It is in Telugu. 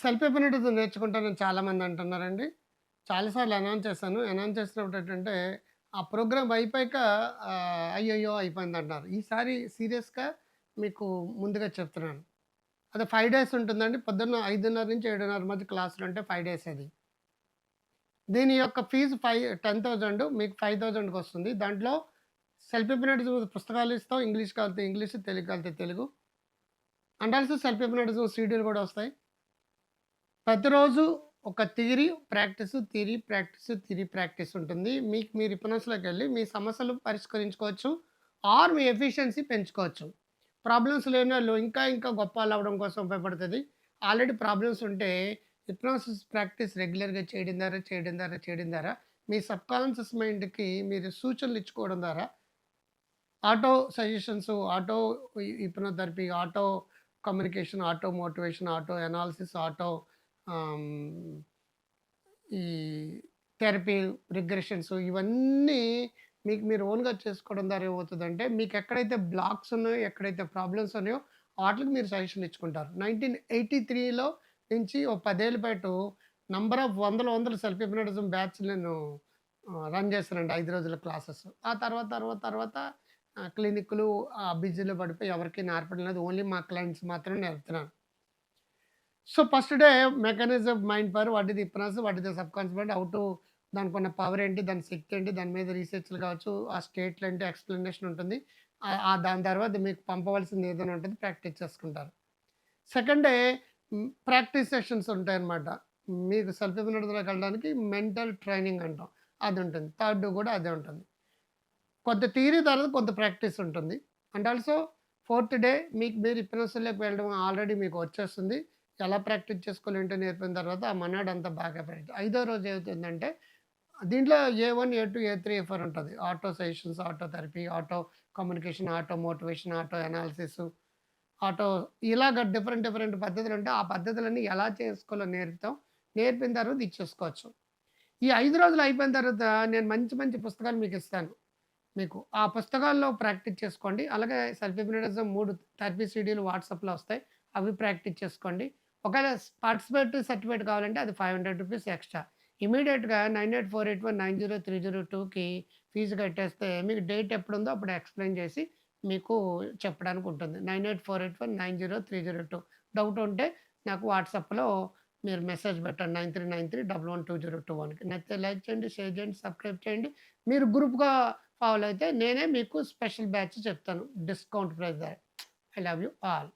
సెల్ఫ్ హిప్నోటిజం నేర్చుకుంటానని చాలామంది అంటున్నారండి. చాలాసార్లు అనౌన్స్ చేశాను. అనౌన్స్ చేసినప్పుడు ఏంటంటే, ఆ ప్రోగ్రామ్ అయిపోయాక అయ్యయ్యో అయిపోయింది అంటున్నారు ఈసారి సీరియస్‌గా మీకు ముందుగా చెప్తున్నాను. అది ఫైవ్ డేస్ ఉంటుందండి. పొద్దున్న 5:30-7:30 మధ్య క్లాసులు అంటే ఫైవ్ డేస్ అది. దీని యొక్క ఫీజు ఫైవ్ టెన్ థౌజండ్ మీకు 5,000కి వస్తుంది. దాంట్లో సెల్ఫ్ హిప్నోటిజం పుస్తకాలు ఇస్తాం. ఇంగ్లీష్ కలితే English, Telugu కావాలితే Telugu. And also self hypnotism సీడీలు కూడా వస్తాయి. ప్రతిరోజు ఒక theory, practice, theory, practice, theory, practice ఉంటుంది. మీకు మీరు వెళ్ళి మీ సమస్యలు పరిష్కరించుకోవచ్చు. ఆర్ మీ ఎఫిషియన్సీ పెంచుకోవచ్చు. ప్రాబ్లమ్స్ లేనోళ్ళు ఇంకా ఇంకా గొప్ప అవ్వడం కోసం ఉపయోగపడుతుంది ఆల్రెడీ ప్రాబ్లమ్స్ ఉంటే హిప్నోసిస్ ప్రాక్టీస్ రెగ్యులర్‌గా చేయడం ద్వారా, చేయడం ద్వారా, చేయడం ద్వారా మీ సబ్‌కాన్షియస్ మైండ్‌కి మీరు సూచనలు ఇచ్చుకోవడం ద్వారా auto suggestions, auto hypnotherapy, auto communication, auto motivation, auto analysis auto ఈ థెరపీ, రిగ్రెషన్స్ ఇవన్నీ మీకు మీరు ఓన్‌గా చేసుకోవడం ద్వారా ఏమవుతుందంటే మీకు ఎక్కడైతే బ్లాక్స్ ఉన్నాయో, ఎక్కడైతే ప్రాబ్లమ్స్ ఉన్నాయో వాటికి మీరు సజెషన్ ఇచ్చుకుంటారు. 1983లో నుంచి ఓ పదేళ్ళ పాటు నంబర్ ఆఫ్ వందల వందల సెల్ఫ్ హిప్నటిజం బ్యాచ్‌లు నేను రన్ చేస్తానండి ఐదు రోజుల క్లాసెస్. ఆ తర్వాత తర్వాత తర్వాత క్లినిక్‌లు ఆ బిజీలో పడిపోయి ఎవరికీ నేర్పడం లేదు. ఓన్లీ మా క్లయింట్స్ మాత్రమే నేర్పుతున్నాను. So, first day mechanism mind power, what is the hypnosis, what the sub mind, how to దానికున్న పవర్ ఏంటి, దాని శక్తి ఏంటి, దాని మీద రీసెర్చ్‌లు కావచ్చు, ఆ స్టేట్‌లు ఏంటి, ఎక్స్ప్లెనేషన్ ఉంటుంది. ఆ దాని తర్వాత మీకు పంపవలసింది ఏదైనా ఉంటుంది ప్రాక్టీస్ చేసుకుంటారు. సెకండ్ డే ప్రాక్టీస్ సెషన్స్ ఉంటాయన్నమాట. మీకు సెల్ఫ్ ఇమ్యూనిటీలోకి వెళ్ళడానికి మెంటల్ ట్రైనింగ్ అంటాం. అది ఉంటుంది. థర్డ్ కూడా అదే ఉంటుంది. కొంత థియరీ తర్వాత కొంత ప్రాక్టీస్ ఉంటుంది. అండ్ ఆల్సో ఫోర్త్ డే మీకు మీరు హిప్నోసిస్‌లోకి వెళ్ళడం ఆల్రెడీ మీకు వచ్చేస్తుంది. ఎలా ప్రాక్టీస్ చేసుకోవాలి ఏంటో నేర్పిన తర్వాత ఆ మర్నాడు అంతా బాగా ప్రాక్టీస్. ఐదో రోజు ఏమవుతుందంటే దీంట్లో A one A two A three A four ఉంటుంది auto suggestions, auto therapy, auto communication, auto motivation, auto analysis, auto ఇలాగ డిఫరెంట్ డిఫరెంట్ పద్ధతులు ఉంటే ఆ పద్ధతులన్నీ ఎలా చేసుకోవాలో నేర్పుతాం. నేర్పిన తర్వాత ఇచ్చేసుకోవచ్చు. ఈ ఐదు రోజులు అయిపోయిన తర్వాత నేను మంచి మంచి పుస్తకాలు మీకు ఇస్తాను మీకు ఆ పుస్తకాల్లో ప్రాక్టీస్ చేసుకోండి. అలాగే సెల్ఫ్ హిప్నటిజం మూడు థెరపీ సీడీలు వాట్సాప్‌లో వస్తాయి. అవి ప్రాక్టీస్ చేసుకోండి. ఒకవేళ పార్టిసిపేట్ సర్టిఫికేట్ కావాలంటే అది five hundred rupees extra. ఇమిడియట్గా nine eight four eight one nine zero three zero టూకి ఫీజు కట్టేస్తే మీకు డేట్ ఎప్పుడుందో అప్పుడు ఎక్స్‌ప్లెయిన్ చేసి మీకు చెప్పడానికి ఉంటుంది. 9848190302 డౌట్ ఉంటే నాకు వాట్సాప్‌లో మీరు మెసేజ్ పెట్టండి. 9393112021కి. నచ్చితే లైక్ చేయండి, షేర్ చేయండి, సబ్స్క్రైబ్ చేయండి. మీరు గ్రూప్‌గా ఫాలో అయితే నేనే మీకు స్పెషల్ బ్యాచ్ చెప్తాను. Discount price I love you all.